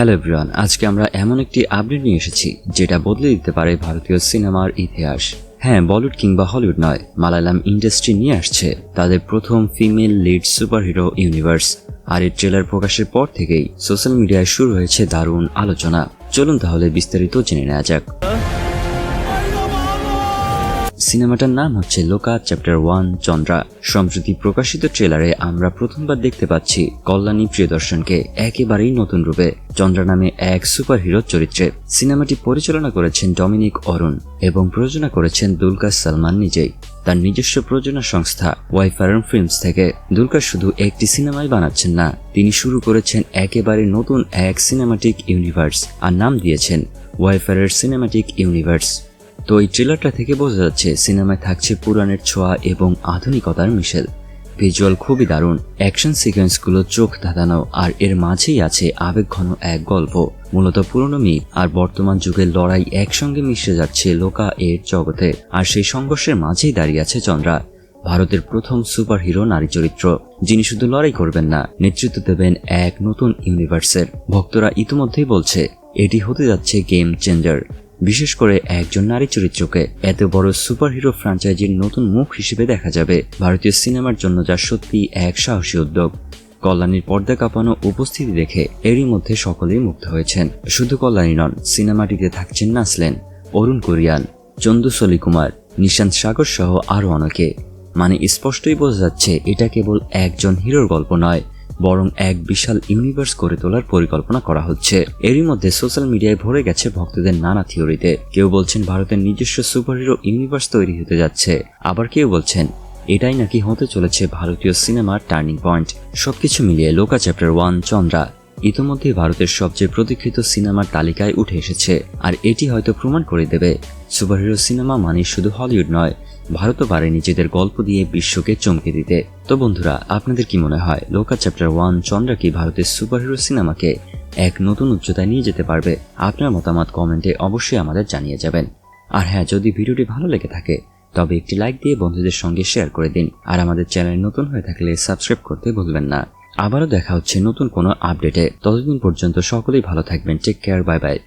Hello Brian আজকে আমরা এমন একটি আপডেট নিয়ে এসেছি, যেটা বদলে দিতে পারে ভারতীয় সিনেমার ইতিহাস। হ্যাঁ বলিউড কিংবা হলিউড নয়, মালায়ালাম ইন্ডাস্ট্রি নিয়ে আসছে তাদের প্রথম ফিমেল লিড সুপারহিরো ইউনিভার্স, আর এর ট্রেলার প্রকাশের পর থেকেই সোশ্যাল মিডিয়ায় শুরু হয়েছে দারুণ আলোচনা। চলুন তাহলে বিস্তারিত জেনে নেওয়া যাক। সিনেমাটার নাম হচ্ছে লোকা, চ্যাপ্টার ওয়ান, চন্দ্রা। সম্প্রতি প্রকাশিত ট্রেলারে আমরা প্রথমবার দেখতে পাচ্ছি কল্যাণী প্রিয়দর্শনকে একেবারেই নতুন রূপে। চন্দ্রা নামে এক সুপারহিরো চরিত্রে সিনেমাটি পরিচালনা করেছেন ডমিনিক অরুণ এবং প্রযোজনা করেছেন দুলকার সালমান নিজেই। তার নিজস্ব প্রযোজনা সংস্থা ওয়াইফারন ফিল্মস থেকে। দুলকার শুধু একটি সিনেমাই বানাচ্ছেন না, তিনি শুরু করেছেন একেবারে নতুন এক সিনেমাটিক ইউনিভার্স, আর নাম দিয়েছেন ওয়াইফারের সিনেমাটিক ইউনিভার্স। তো এই ট্রেলারটা থেকে বোঝা যাচ্ছে সিনেমায় থাকছে পুরাণের ছোঁয়া এবং আধুনিকতার মিশেল। ভিজুয়াল খুবই দারুণ অ্যাকশন সিকোয়েন্সগুলো চোখ ধাঁধানো, আর এর মাঝেই আছে আবেগঘন এক গল্প। মূলত পুরনো মিথ আর বর্তমান যুগের লড়াই একসঙ্গে মিশে যাচ্ছে লোকা এর জগতে, আর সেই সংঘর্ষের মাঝেই দাঁড়িয়ে আছে চন্দ্রা, ভারতের প্রথম সুপারহিরো নারী চরিত্র, যিনি শুধু লড়াই করবেন না, নেতৃত্ব দেবেন এক নতুন ইউনিভার্সের ভক্তরা ইতিমধ্যেই বলছে, এটি হতে যাচ্ছে গেম চেঞ্জার বিশেষ করে একজন নারী চরিত্রকে এত বড় সুপারহিরো ফ্রাঞ্চাইজির নতুন মুখ হিসেবে দেখা যাবে। ভারতীয় সিনেমার জন্য যা সত্যি এক সাহসী উদ্যোগ। কল্যাণীর পর্দা কাঁপানো উপস্থিতি দেখে এরই মধ্যে সকলেই মুগ্ধ হয়েছেন। শুধু কল্যাণী নন, সিনেমাটিতে থাকছেন নাসলেন, অরুণ কোরিয়ান, চন্দু সলি কুমার নিশান্ত সাগর সহ আরও অনেকে। মানে স্পষ্টই বোঝা যাচ্ছে, এটা কেবল একজন হিরোর গল্প নয়। বরং এক বিশাল ইউনিভার্স করে তোলার পরিকল্পনা করা হচ্ছে। এরই মধ্যে সোশ্যাল মিডিয়ায় ভরে গেছে ভক্তদের নানা থিওরিতে। কেউ বলছেন ভারতের নিজস্ব সুপারহিরো ইউনিভার্স তৈরি হতে যাচ্ছে। আবার কেউ বলছেন, এটাই নাকি হতে চলেছে ভারতীয় সিনেমার টার্নিং পয়েন্ট। সবকিছু মিলিয়ে লোকা চ্যাপ্টার ওয়ান চন্দ্রা ইতোমধ্যেই ভারতের সবচেয়ে প্রতীক্ষিত সিনেমার তালিকায় উঠে এসেছে। আর এটি হয়তো প্রমাণ করে দেবে, সুপারহিরো সিনেমা মানে শুধু হলিউড নয়। ভারতও পারে নিজেদের গল্প দিয়ে বিশ্বকে চমকে দিতে। তো বন্ধুরা, আপনাদের কি মনে হয়, লোকা চ্যাপ্টার ওয়ান চন্দ্রা কি ভারতের সুপারহিরো সিনেমাকে এক নতুন উচ্চতায় নিয়ে যেতে পারবে? আপনার মতামত কমেন্টে অবশ্যই আমাদের জানিয়ে যাবেন। আর হ্যাঁ যদি ভিডিওটি ভালো লেগে থাকে, তবে একটি লাইক দিয়ে বন্ধুদের সঙ্গে শেয়ার করে দিন। আর আমাদের চ্যানেল নতুন হয়ে থাকলে সাবস্ক্রাইব করতে ভুলবেন না। আবারও দেখা হচ্ছে নতুন কোনো আপডেটে। ততদিন পর্যন্ত সকলেই ভালো থাকবেন। Take care, bye bye.